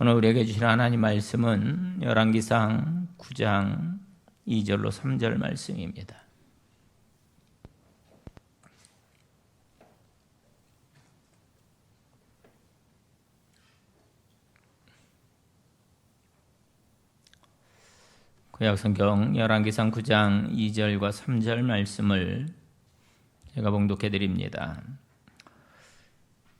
오늘 우리에게 주신 하나님 말씀은 열왕기상 9장 2절로 3절 말씀입니다. 구약성경 열왕기상 9장 2절과 3절 말씀을 제가 봉독해 드립니다.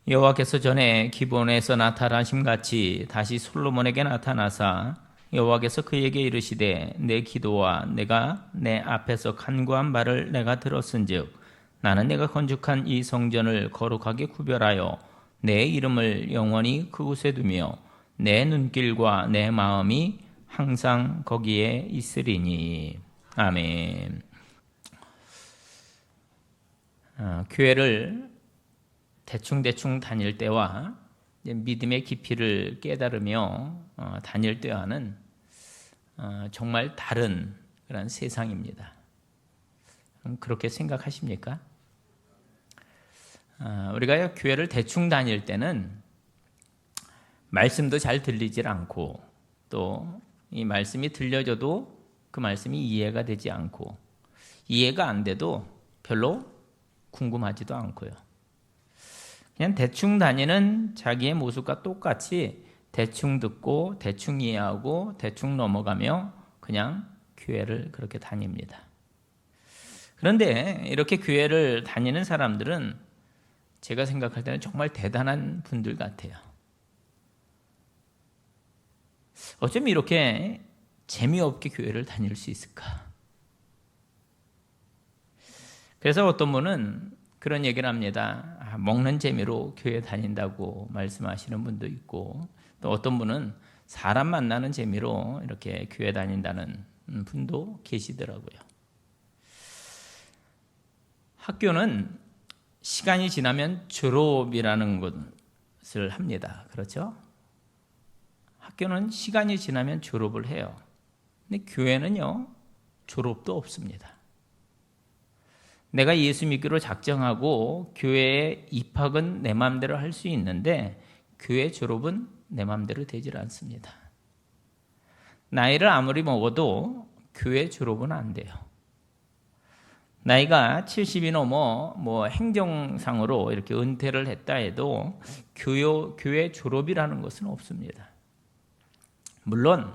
여호와께서 전에 기본에서 나타나심 같이 다시 솔로몬에게 나타나사 여호와께서 그에게 이르시되 내 기도와 내가 내 앞에서 간구한 말을 내가 들었은즉 나는 내가 건축한 이 성전을 거룩하게 구별하여 내 이름을 영원히 그곳에 두며 내 눈길과 내 마음이 항상 거기에 있으리니 아멘. 아, 교회를 대충대충 다닐 때와 믿음의 깊이를 깨달으며 어, 다닐 때와는 어, 정말 다른 그런 세상입니다. 음, 그렇게 생각하십니까? 어, 우리가 교회를 대충 다닐 때는 말씀도 잘 들리질 않고 또 이 말씀이 들려져도 그 말씀이 이해가 되지 않고 이해가 안 돼도 별로 궁금하지도 않고요. 그냥 대충 다니는 자기의 모습과 똑같이 대충 듣고 대충 이해하고 대충 넘어가며 그냥 교회를 그렇게 다닙니다. 그런데 이렇게 교회를 다니는 사람들은 제가 생각할 때는 정말 대단한 분들 같아요. 어쩜 이렇게 재미없게 교회를 다닐 수 있을까? 그래서 어떤 분은 그런 얘기를 합니다. 아, 먹는 재미로 교회 다닌다고 말씀하시는 분도 있고 또 어떤 분은 사람 만나는 재미로 이렇게 교회 다닌다는 분도 계시더라고요. 학교는 시간이 지나면 졸업이라는 것을 합니다. 그렇죠? 학교는 시간이 지나면 졸업을 해요. 근데 교회는요, 졸업도 없습니다. 내가 예수 믿기로 작정하고 교회에 입학은 내 마음대로 할 수 있는데 교회 졸업은 내 마음대로 되질 않습니다. 나이를 아무리 먹어도 교회 졸업은 안 돼요. 나이가 70이 넘어 뭐 행정상으로 이렇게 은퇴를 했다 해도 교요, 교회 졸업이라는 것은 없습니다. 물론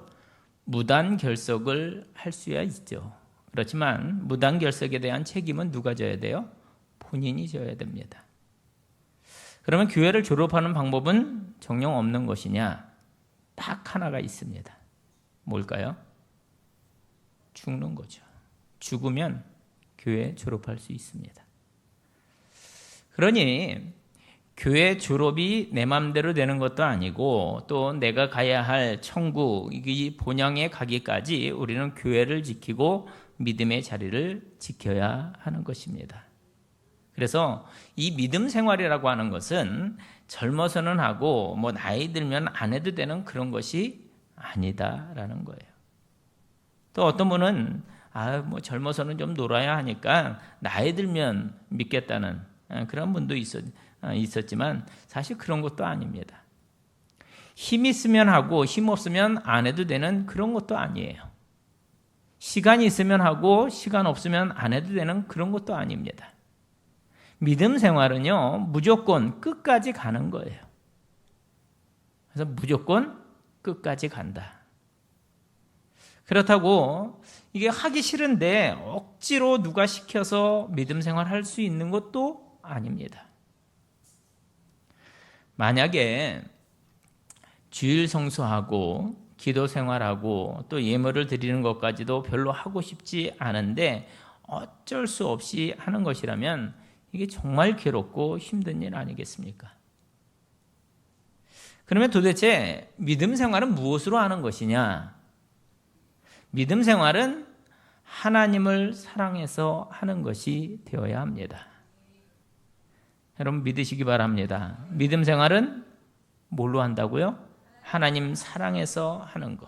무단 결석을 할 수야 있죠. 그렇지만 무단 결석에 대한 책임은 누가 져야 돼요? 본인이 져야 됩니다. 그러면 교회를 졸업하는 방법은 정령 없는 것이냐? 딱 하나가 있습니다. 뭘까요? 죽는 거죠. 죽으면 교회 졸업할 수 있습니다. 그러니 교회 졸업이 내 맘대로 되는 것도 아니고 또 내가 가야 할 천국 이 본향에 가기까지 우리는 교회를 지키고 믿음의 자리를 지켜야 하는 것입니다. 그래서 이 믿음 생활이라고 하는 것은 젊어서는 하고 뭐 나이 들면 안 해도 되는 그런 것이 아니다라는 거예요. 또 어떤 분은 아, 뭐 젊어서는 좀 놀아야 하니까 나이 들면 믿겠다는 그런 분도 있었, 있었지만 사실 그런 것도 아닙니다. 힘 있으면 하고 힘 없으면 안 해도 되는 그런 것도 아니에요. 시간이 있으면 하고 시간 없으면 안 해도 되는 그런 것도 아닙니다. 믿음 생활은요, 무조건 끝까지 가는 거예요. 그래서 무조건 끝까지 간다. 그렇다고 이게 하기 싫은데 억지로 누가 시켜서 믿음 생활 할 수 있는 것도 아닙니다. 만약에 주일 성수하고 기도 생활하고 또 예물을 드리는 것까지도 별로 하고 싶지 않은데 어쩔 수 없이 하는 것이라면 이게 정말 괴롭고 힘든 일 아니겠습니까? 그러면 도대체 믿음 생활은 무엇으로 하는 것이냐? 믿음 생활은 하나님을 사랑해서 하는 것이 되어야 합니다. 여러분 믿으시기 바랍니다. 믿음 생활은 뭘로 한다고요? 하나님 사랑해서 하는 것.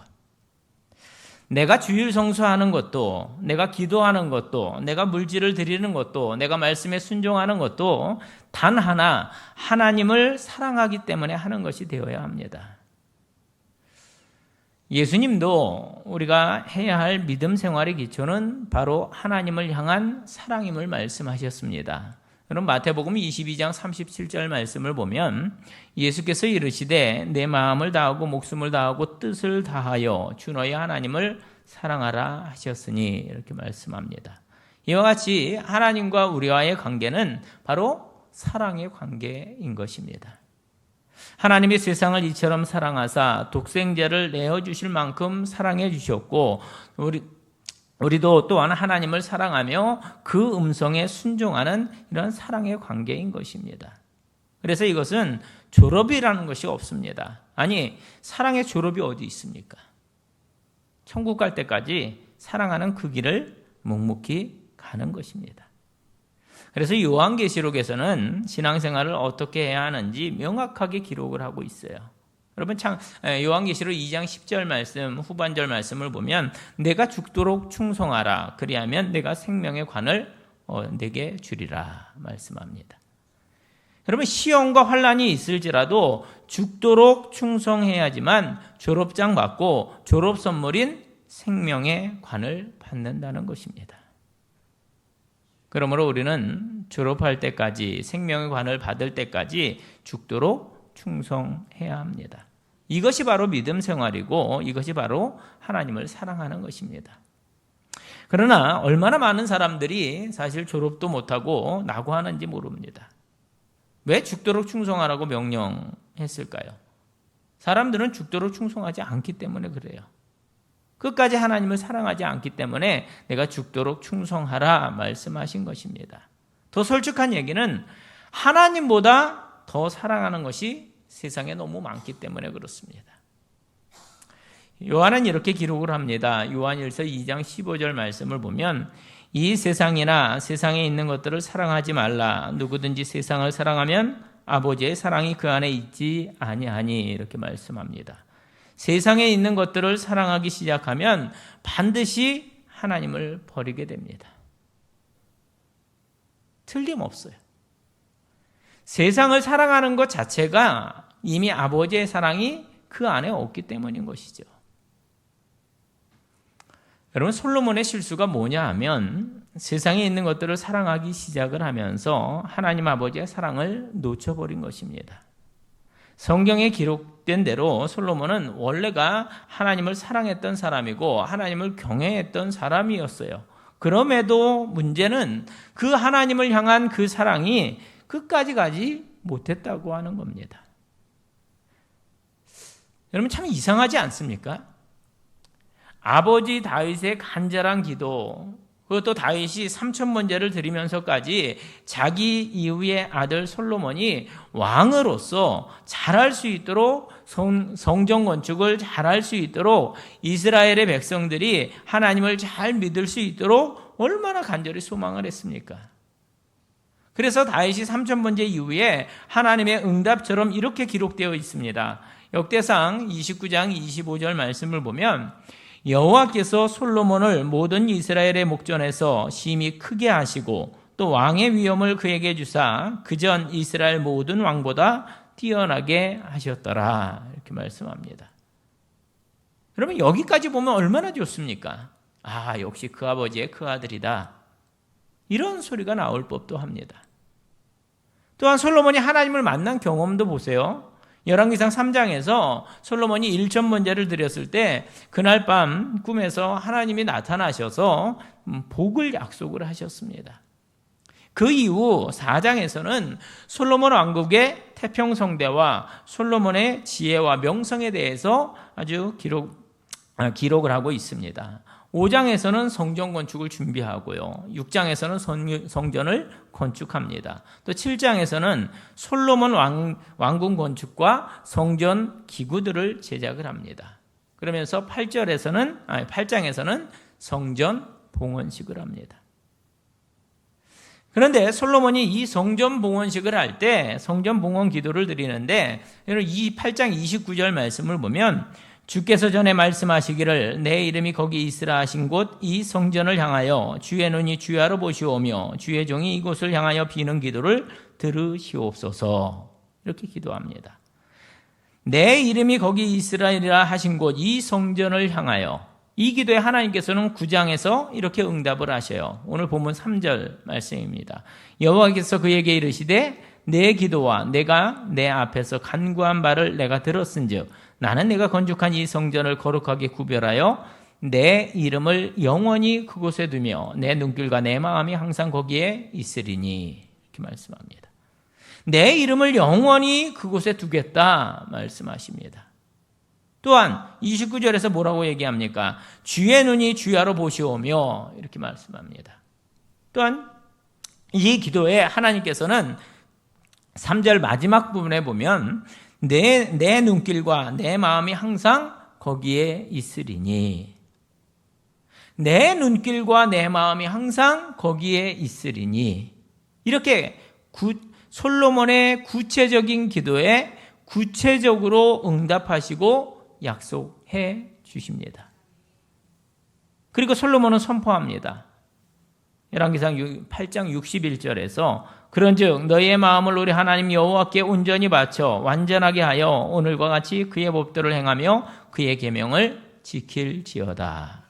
내가 주일 성수하는 것도, 내가 기도하는 것도, 내가 물질을 드리는 것도, 내가 말씀에 순종하는 것도 단 하나 하나님을 사랑하기 때문에 하는 것이 되어야 합니다. 예수님도 우리가 해야 할 믿음 생활의 기초는 바로 하나님을 향한 사랑임을 말씀하셨습니다. 그럼 마태복음 22장 37절 말씀을 보면 예수께서 이르시되 내 마음을 다하고 목숨을 다하고 뜻을 다하여 주 너의 하나님을 사랑하라 하셨으니 이렇게 말씀합니다. 이와 같이 하나님과 우리와의 관계는 바로 사랑의 관계인 것입니다. 하나님이 세상을 이처럼 사랑하사 독생자를 내어 주실 만큼 사랑해 주셨고 우리 우리도 또한 하나님을 사랑하며 그 음성에 순종하는 이런 사랑의 관계인 것입니다. 그래서 이것은 졸업이라는 것이 없습니다. 아니, 사랑의 졸업이 어디 있습니까? 천국 갈 때까지 사랑하는 그 길을 묵묵히 가는 것입니다. 그래서 요한계시록에서는 신앙생활을 어떻게 해야 하는지 명확하게 기록을 하고 있어요. 여러분 참 요한계시록 2장 10절 말씀 후반절 말씀을 보면 내가 죽도록 충성하라 그리하면 내가 생명의 관을 어, 내게 주리라 말씀합니다. 여러분 시험과 환란이 있을지라도 죽도록 충성해야지만 졸업장 받고 졸업 선물인 생명의 관을 받는다는 것입니다. 그러므로 우리는 졸업할 때까지 생명의 관을 받을 때까지 죽도록 충성해야 합니다. 이것이 바로 믿음 생활이고 이것이 바로 하나님을 사랑하는 것입니다. 그러나 얼마나 많은 사람들이 사실 졸업도 못하고 낙오하는지 모릅니다. 왜 죽도록 충성하라고 명령했을까요? 사람들은 죽도록 충성하지 않기 때문에 그래요. 끝까지 하나님을 사랑하지 않기 때문에 내가 죽도록 충성하라 말씀하신 것입니다. 더 솔직한 얘기는 하나님보다 더 사랑하는 것이 세상에 너무 많기 때문에 그렇습니다. 요한은 이렇게 기록을 합니다. 요한일서 2장 15절 말씀을 보면 이 세상이나 세상에 있는 것들을 사랑하지 말라. 누구든지 세상을 사랑하면 아버지의 사랑이 그 안에 있지 아니하니 이렇게 말씀합니다. 세상에 있는 것들을 사랑하기 시작하면 반드시 하나님을 버리게 됩니다. 틀림없어요. 세상을 사랑하는 것 자체가 이미 아버지의 사랑이 그 안에 없기 때문인 것이죠. 여러분, 솔로몬의 실수가 뭐냐 하면 세상에 있는 것들을 사랑하기 시작을 하면서 하나님 아버지의 사랑을 놓쳐버린 것입니다. 성경에 기록된 대로 솔로몬은 원래가 하나님을 사랑했던 사람이고 하나님을 경외했던 사람이었어요. 그럼에도 문제는 그 하나님을 향한 그 사랑이 끝까지 가지 못했다고 하는 겁니다. 여러분 참 이상하지 않습니까? 아버지 다윗의 간절한 기도, 그것도 다윗이 삼천 번제를 드리면서까지 자기 이후의 아들 솔로몬이 왕으로서 잘할 수 있도록 성, 정 건축을 잘할 수 있도록 이스라엘의 백성들이 하나님을 잘 믿을 수 있도록 얼마나 간절히 소망을 했습니까? 그래서 다윗이 삼천 번제 이후에 하나님의 응답처럼 이렇게 기록되어 있습니다. 역대상 29장 25절 말씀을 보면 여호와께서 솔로몬을 모든 이스라엘의 목전에서 심히 크게 하시고 또 왕의 위엄을 그에게 주사 그 전 이스라엘 모든 왕보다 뛰어나게 하셨더라 이렇게 말씀합니다. 여러분 여기까지 보면 얼마나 좋습니까? 아 역시 그 아버지의 그 아들이다. 이런 소리가 나올 법도 합니다. 또한 솔로몬이 하나님을 만난 경험도 보세요. 열왕기상 3장에서 솔로몬이 1천 번제를 드렸을 때 그날 밤 꿈에서 하나님이 나타나셔서 음, 복을 약속을 하셨습니다. 그 이후 4장에서는 솔로몬 왕국의 태평 성대와 솔로몬의 지혜와 명성에 대해서 아주 기록, 아, 기록을 하고 있습니다. 5장에서는 성전 건축을 준비하고요. 6장에서는 성전을 건축합니다. 또 7장에서는 솔로몬 왕, 왕궁 건축과 성전 기구들을 제작을 합니다. 그러면서 8절에서는 아니 8장에서는 성전 봉헌식을 합니다. 그런데 솔로몬이 이 성전 봉헌식을 할 때 성전 봉헌 기도를 드리는데 이 8장 29절 말씀을 보면 주께서 전에 말씀하시기를 내 이름이 거기 있으라 하신 곳 이 성전을 향하여 주의 눈이 주야로 보시오며 주의 종이 이곳을 향하여 비는 기도를 들으시옵소서 이렇게 기도합니다. 내 이름이 거기 이스라엘이라 하신 곳 이 성전을 향하여 이 기도에 하나님께서는 9장에서 이렇게 응답을 하셔요. 오늘 본문 3절 말씀입니다. 여호와께서 그에게 이르시되 내 기도와 내가 내 앞에서 간구한 바를 내가 들었은즉 나는 내가 건축한 이 성전을 거룩하게 구별하여 내 이름을 영원히 그곳에 두며 내 눈길과 내 마음이 항상 거기에 있으리니 이렇게 말씀합니다. 내 이름을 영원히 그곳에 두겠다 말씀하십니다. 또한 29절에서 뭐라고 얘기합니까? 주의 눈이 주야로 보시오며 이렇게 말씀합니다. 또한 이 기도에 하나님께서는 3절 마지막 부분에 보면 내, 내 눈길과 내 마음이 항상 거기에 있으리니 내 눈길과 내 마음이 항상 거기에 있으리니 이렇게 구, 솔로몬의 구체적인 기도에 구체적으로 응답하시고 약속해 주십니다. 그리고 솔로몬은 선포합니다. 열왕기상 8장 61절에서 그런즉 너희의 마음을 우리 하나님 여호와께 온전히 바쳐 완전하게 하여 오늘과 같이 그의 법도를 행하며 그의 계명을 지킬지어다.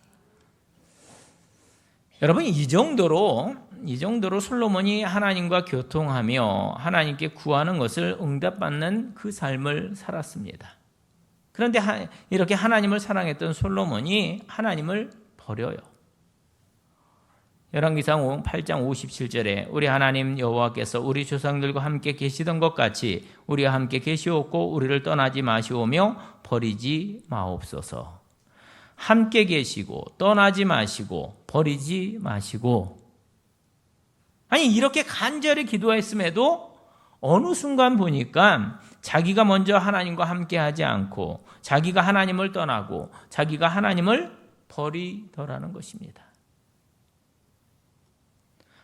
여러분 이 정도로 이 정도로 솔로몬이 하나님과 교통하며 하나님께 구하는 것을 응답받는 그 삶을 살았습니다. 그런데 이렇게 하나님을 사랑했던 솔로몬이 하나님을 버려요. 열왕기상 8장 57절에 우리 하나님 여호와께서 우리 조상들과 함께 계시던 것 같이 우리와 함께 계시옵고 우리를 떠나지 마시오며 버리지 마옵소서. 함께 계시고 떠나지 마시고 버리지 마시고 아니 이렇게 간절히 기도했음에도 어느 순간 보니까 자기가 먼저 하나님과 함께 하지 않고 자기가 하나님을 떠나고 자기가 하나님을 버리더라는 것입니다.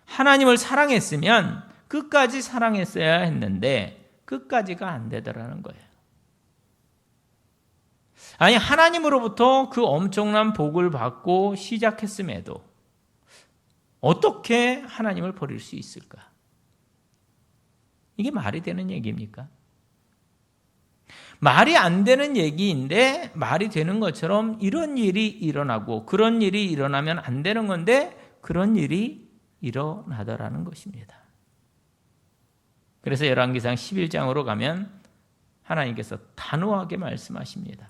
하나님을 사랑했으면 끝까지 사랑했어야 했는데 끝까지가 안 되더라는 거예요. 아니, 하나님으로부터 그 엄청난 복을 받고 시작했음에도 어떻게 하나님을 버릴 수 있을까? 이게 말이 되는 얘기입니까? 말이 안 되는 얘기인데 말이 되는 것처럼 이런 일이 일어나고 그런 일이 일어나면 안 되는 건데 그런 일이 일어나더라는 것입니다. 그래서 열왕기상 11장으로 가면 하나님께서 단호하게 말씀하십니다.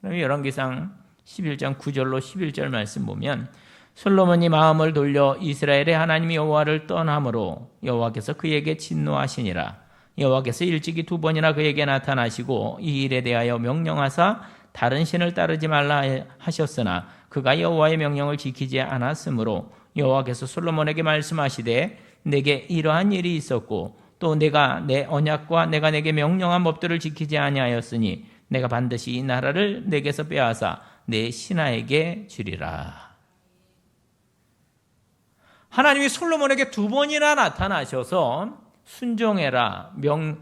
그럼 열왕기상 11장 9절로 11절 말씀 보면 솔로몬이 마음을 돌려 이스라엘의 하나님 여호와를 떠남으로 여호와께서 그에게 진노하시니라. 여호와께서 일찍이 두 번이나 그에게 나타나시고 이 일에 대하여 명령하사 다른 신을 따르지 말라 하셨으나 그가 여호와의 명령을 지키지 않았으므로 여호와께서 솔로몬에게 말씀하시되 내게 이러한 일이 있었고 또 내가 내 언약과 내가 내게 명령한 법들을 지키지 아니하였으니 내가 반드시 이 나라를 내게서 빼앗아 내 신하에게 주리라. 하나님이 솔로몬에게 두 번이나 나타나셔서 순종해라 명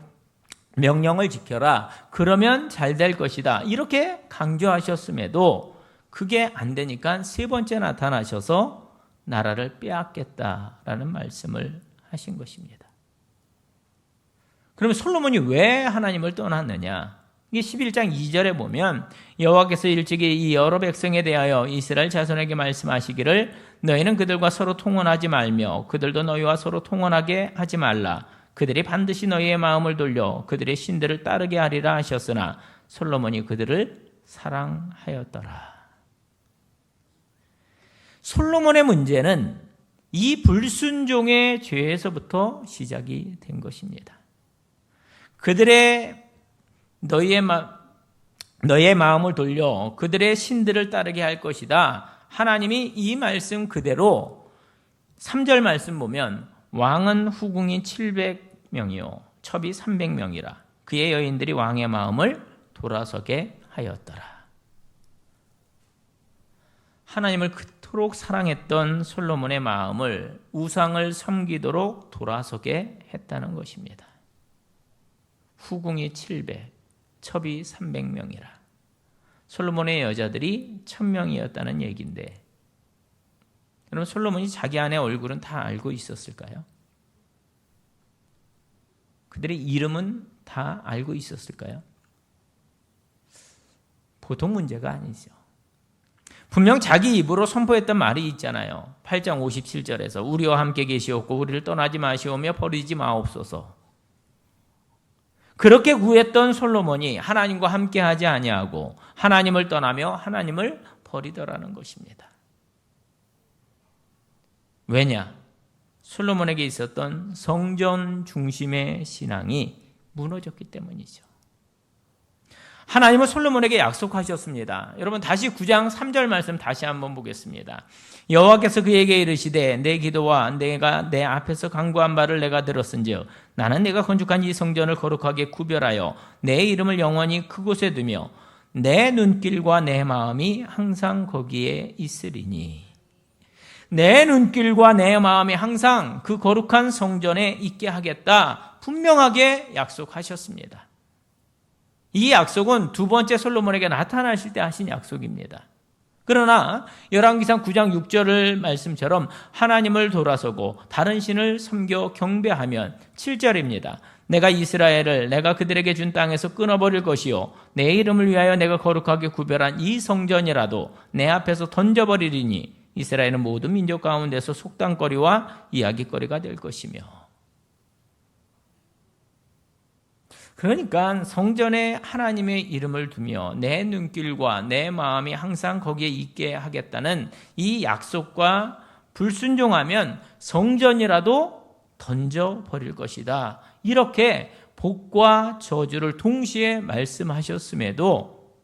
명령을 지켜라 그러면 잘 될 것이다 이렇게 강조하셨음에도 그게 안 되니까 세 번째 나타나셔서 나라를 빼앗겠다라는 말씀을 하신 것입니다. 그러면 솔로몬이 왜 하나님을 떠났느냐? 이게 11장 2절에 보면 여호와께서 일찍이 이 여러 백성에 대하여 이스라엘 자손에게 말씀하시기를 너희는 그들과 서로 통혼하지 말며 그들도 너희와 서로 통혼하게 하지 말라. 그들이 반드시 너희의 마음을 돌려 그들의 신들을 따르게 하리라 하셨으나 솔로몬이 그들을 사랑하였더라. 솔로몬의 문제는 이 불순종의 죄에서부터 시작이 된 것입니다. 그들의 너희의 마, 너의 마음을 돌려 그들의 신들을 따르게 할 것이다. 하나님이 이 말씀 그대로 3절 말씀 보면 왕은 후궁이 700명이요 첩이 300명이라 그의 여인들이 왕의 마음을 돌아서게 하였더라. 하나님을 그 토록 사랑했던 솔로몬의 마음을 우상을 섬기도록 돌아서게 했다는 것입니다. 후궁이 700, 첩이 300명이라. 솔로몬의 여자들이 1000명이었다는 얘기인데 여러분 솔로몬이 자기 아내 얼굴은 다 알고 있었을까요? 그들의 이름은 다 알고 있었을까요? 보통 문제가 아니죠. 분명 자기 입으로 선포했던 말이 있잖아요. 8장 57절에서 우리와 함께 계시옵고 우리를 떠나지 마시오며 버리지 마옵소서. 그렇게 구했던 솔로몬이 하나님과 함께 하지 아니하고 하나님을 떠나며 하나님을 버리더라는 것입니다. 왜냐? 솔로몬에게 있었던 성전 중심의 신앙이 무너졌기 때문이죠. 하나님은 솔로몬에게 약속하셨습니다. 여러분 다시 9장 3절 말씀 다시 한번 보겠습니다. 여호와께서 그에게 이르시되 내 기도와 내가 내 앞에서 강구한 바를 내가 들었은즉 나는 내가 건축한 이 성전을 거룩하게 구별하여 내 이름을 영원히 그곳에 두며 내 눈길과 내 마음이 항상 거기에 있으리니 내 눈길과 내 마음이 항상 그 거룩한 성전에 있게 하겠다 분명하게 약속하셨습니다. 이 약속은 두 번째 솔로몬에게 나타나실 때 하신 약속입니다. 그러나 열왕기상 9장 6절을 말씀처럼 하나님을 돌아서고 다른 신을 섬겨 경배하면 7절입니다. 내가 이스라엘을 내가 그들에게 준 땅에서 끊어버릴 것이요 내 이름을 위하여 내가 거룩하게 구별한 이 성전이라도 내 앞에서 던져버리리니 이스라엘은 모든 민족 가운데서 속담거리와 이야기거리가 될 것이며 그러니까 성전에 하나님의 이름을 두며 내 눈길과 내 마음이 항상 거기에 있게 하겠다는 이 약속과 불순종하면 성전이라도 던져 버릴 것이다. 이렇게 복과 저주를 동시에 말씀하셨음에도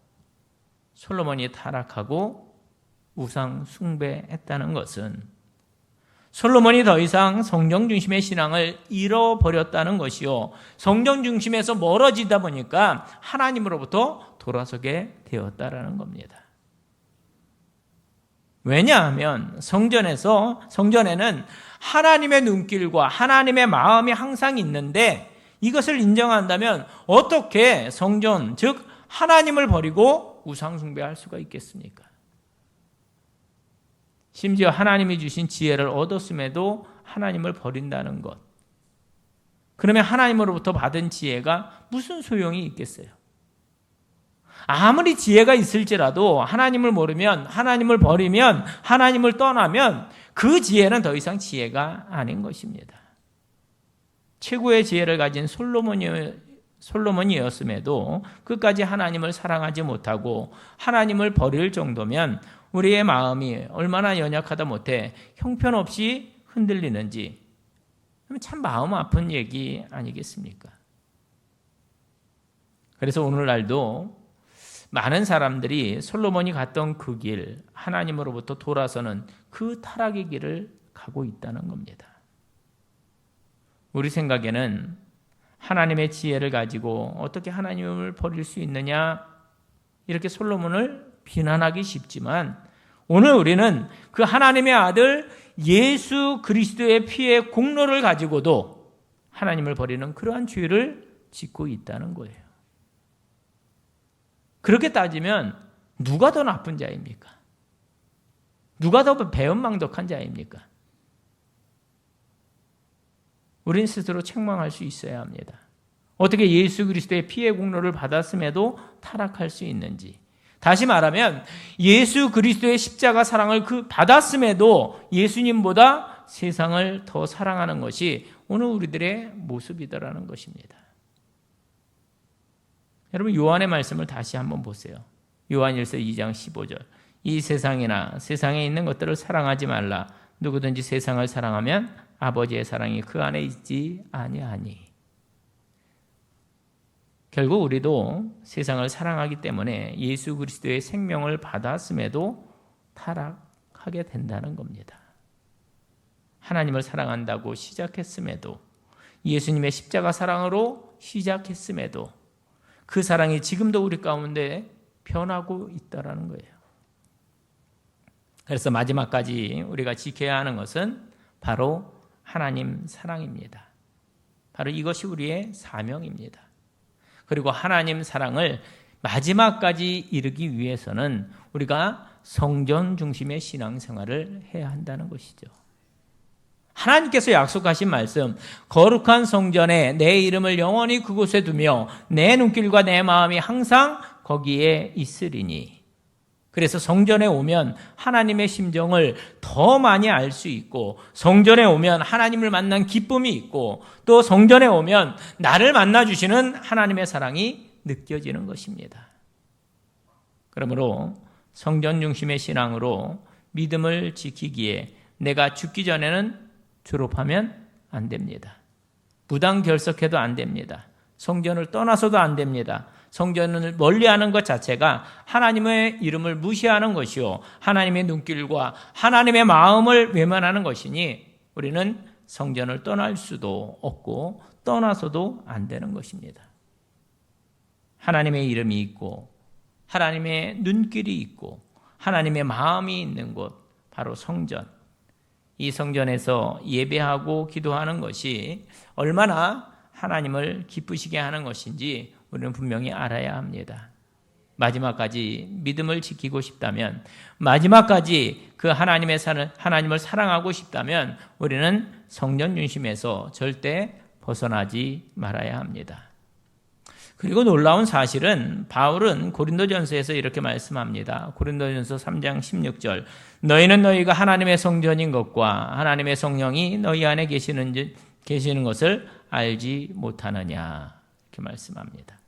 솔로몬이 타락하고 우상 숭배했다는 것은 솔로몬이 더 이상 성경 중심의 신앙을 잃어버렸다는 것이요. 성경 중심에서 멀어지다 보니까 하나님으로부터 돌아서게 되었다라는 겁니다. 왜냐하면 성전에서 성전에는 하나님의 눈길과 하나님의 마음이 항상 있는데 이것을 인정한다면 어떻게 성전 즉 하나님을 버리고 우상 숭배할 수가 있겠습니까? 심지어 하나님이 주신 지혜를 얻었음에도 하나님을 버린다는 것. 그러면 하나님으로부터 받은 지혜가 무슨 소용이 있겠어요? 아무리 지혜가 있을지라도 하나님을 모르면, 하나님을 버리면, 하나님을 떠나면 그 지혜는 더 이상 지혜가 아닌 것입니다. 최고의 지혜를 가진 솔로몬이, 솔로몬이었음에도 끝까지 하나님을 사랑하지 못하고 하나님을 버릴 정도면 우리의 마음이 얼마나 연약하다 못해 형편없이 흔들리는지 참 마음 아픈 얘기 아니겠습니까? 그래서 오늘날도 많은 사람들이 솔로몬이 갔던 그 길, 하나님으로부터 돌아서는 그 타락의 길을 가고 있다는 겁니다. 우리 생각에는 하나님의 지혜를 가지고 어떻게 하나님을 버릴 수 있느냐 이렇게 솔로몬을 비난하기 쉽지만 오늘 우리는 그 하나님의 아들 예수 그리스도의 피의 공로를 가지고도 하나님을 버리는 그러한 죄를 짓고 있다는 거예요. 그렇게 따지면 누가 더 나쁜 자입니까? 누가 더 배은망덕한 자입니까? 우린 스스로 책망할 수 있어야 합니다. 어떻게 예수 그리스도의 피의 공로를 받았음에도 타락할 수 있는지. 다시 말하면 예수 그리스도의 십자가 사랑을 그 받았음에도 예수님보다 세상을 더 사랑하는 것이 오늘 우리들의 모습이더라는 것입니다. 여러분 요한의 말씀을 다시 한번 보세요. 요한일서 2장 15절. 이 세상이나 세상에 있는 것들을 사랑하지 말라. 누구든지 세상을 사랑하면 아버지의 사랑이 그 안에 있지 아니하니. 결국 우리도 세상을 사랑하기 때문에 예수 그리스도의 생명을 받았음에도 타락하게 된다는 겁니다. 하나님을 사랑한다고 시작했음에도 예수님의 십자가 사랑으로 시작했음에도 그 사랑이 지금도 우리 가운데 변하고 있다라는 거예요. 그래서 마지막까지 우리가 지켜야 하는 것은 바로 하나님 사랑입니다. 바로 이것이 우리의 사명입니다. 그리고 하나님 사랑을 마지막까지 이르기 위해서는 우리가 성전 중심의 신앙생활을 해야 한다는 것이죠. 하나님께서 약속하신 말씀, 거룩한 성전에 내 이름을 영원히 그곳에 두며 내 눈길과 내 마음이 항상 거기에 있으리니. 그래서 성전에 오면 하나님의 심정을 더 많이 알 수 있고, 성전에 오면 하나님을 만난 기쁨이 있고, 또 성전에 오면 나를 만나주시는 하나님의 사랑이 느껴지는 것입니다. 그러므로 성전 중심의 신앙으로 믿음을 지키기에 내가 죽기 전에는 졸업하면 안 됩니다. 무당 결석해도 안 됩니다. 성전을 떠나서도 안 됩니다. 성전을 멀리하는 것 자체가 하나님의 이름을 무시하는 것이요 하나님의 눈길과 하나님의 마음을 외면하는 것이니 우리는 성전을 떠날 수도 없고 떠나서도 안 되는 것입니다. 하나님의 이름이 있고 하나님의 눈길이 있고 하나님의 마음이 있는 곳 바로 성전. 이 성전에서 예배하고 기도하는 것이 얼마나 하나님을 기쁘시게 하는 것인지 우리는 분명히 알아야 합니다. 마지막까지 믿음을 지키고 싶다면, 마지막까지 그 하나님의 사는 하나님을 사랑하고 싶다면 우리는 성전 중심에서 절대 벗어나지 말아야 합니다. 그리고 놀라운 사실은 바울은 고린도전서에서 이렇게 말씀합니다. 고린도전서 3장 16절. 너희는 너희가 하나님의 성전인 것과 하나님의 성령이 너희 안에 계시는 계시는 것을 알지 못하느냐. 이렇게 말씀합니다.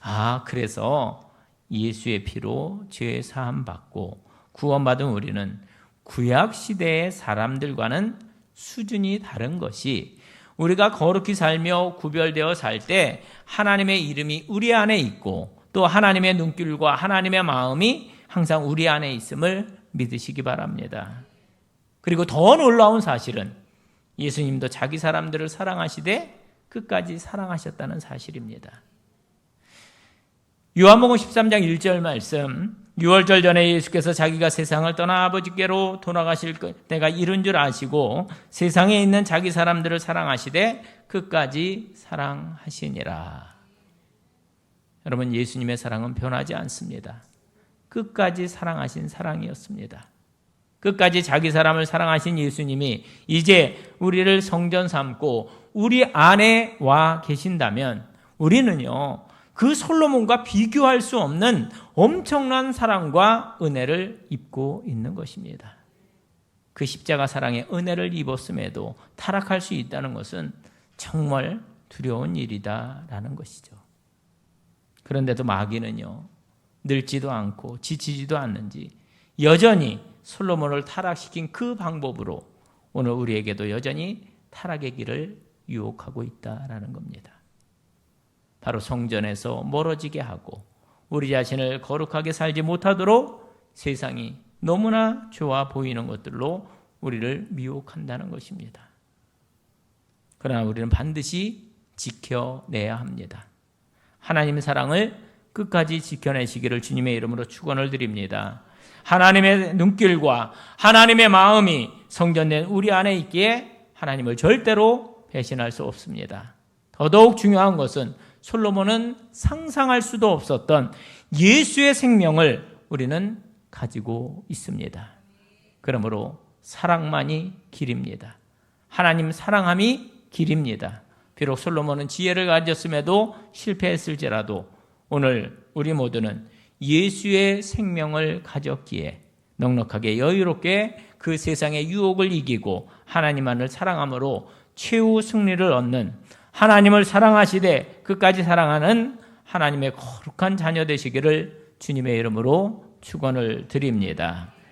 아, 그래서 예수의 피로 죄 사함 받고 구원받은 우리는 구약 시대의 사람들과는 수준이 다른 것이 우리가 거룩히 살며 구별되어 살 때 하나님의 이름이 우리 안에 있고 또 하나님의 눈길과 하나님의 마음이 항상 우리 안에 있음을 믿으시기 바랍니다. 그리고 더 놀라운 사실은 예수님도 자기 사람들을 사랑하시되 끝까지 사랑하셨다는 사실입니다. 요한복음 13장 1절 말씀 6월절 전에 예수께서 자기가 세상을 떠나 아버지께로 돌아가실 때가 이른 줄 아시고 세상에 있는 자기 사람들을 사랑하시되 끝까지 사랑하시니라. 여러분 예수님의 사랑은 변하지 않습니다. 끝까지 사랑하신 사랑이었습니다. 끝까지 자기 사람을 사랑하신 예수님이 이제 우리를 성전 삼고 우리 안에 와 계신다면 우리는요 그 솔로몬과 비교할 수 없는 엄청난 사랑과 은혜를 입고 있는 것입니다. 그 십자가 사랑의 은혜를 입었음에도 타락할 수 있다는 것은 정말 두려운 일이다라는 것이죠. 그런데도 마귀는요, 늙지도 않고 지치지도 않는지 여전히 솔로몬을 타락시킨 그 방법으로 오늘 우리에게도 여전히 타락의 길을 유혹하고 있다라는 겁니다. 바로 성전에서 멀어지게 하고 우리 자신을 거룩하게 살지 못하도록 세상이 너무나 좋아 보이는 것들로 우리를 미혹한다는 것입니다. 그러나 우리는 반드시 지켜내야 합니다. 하나님의 사랑을 끝까지 지켜내시기를 주님의 이름으로 축원을 드립니다. 하나님의 눈길과 하나님의 마음이 성전된 우리 안에 있기에 하나님을 절대로 배신할 수 없습니다. 더더욱 중요한 것은 솔로몬은 상상할 수도 없었던 예수의 생명을 우리는 가지고 있습니다. 그러므로 사랑만이 길입니다. 하나님 사랑함이 길입니다. 비록 솔로몬은 지혜를 가졌음에도 실패했을지라도 오늘 우리 모두는 예수의 생명을 가졌기에 넉넉하게 여유롭게 그 세상의 유혹을 이기고 하나님만을 사랑함으로 최후 승리를 얻는 하나님을 사랑하시되 끝까지 사랑하는 하나님의 거룩한 자녀 되시기를 주님의 이름으로 축원을 드립니다.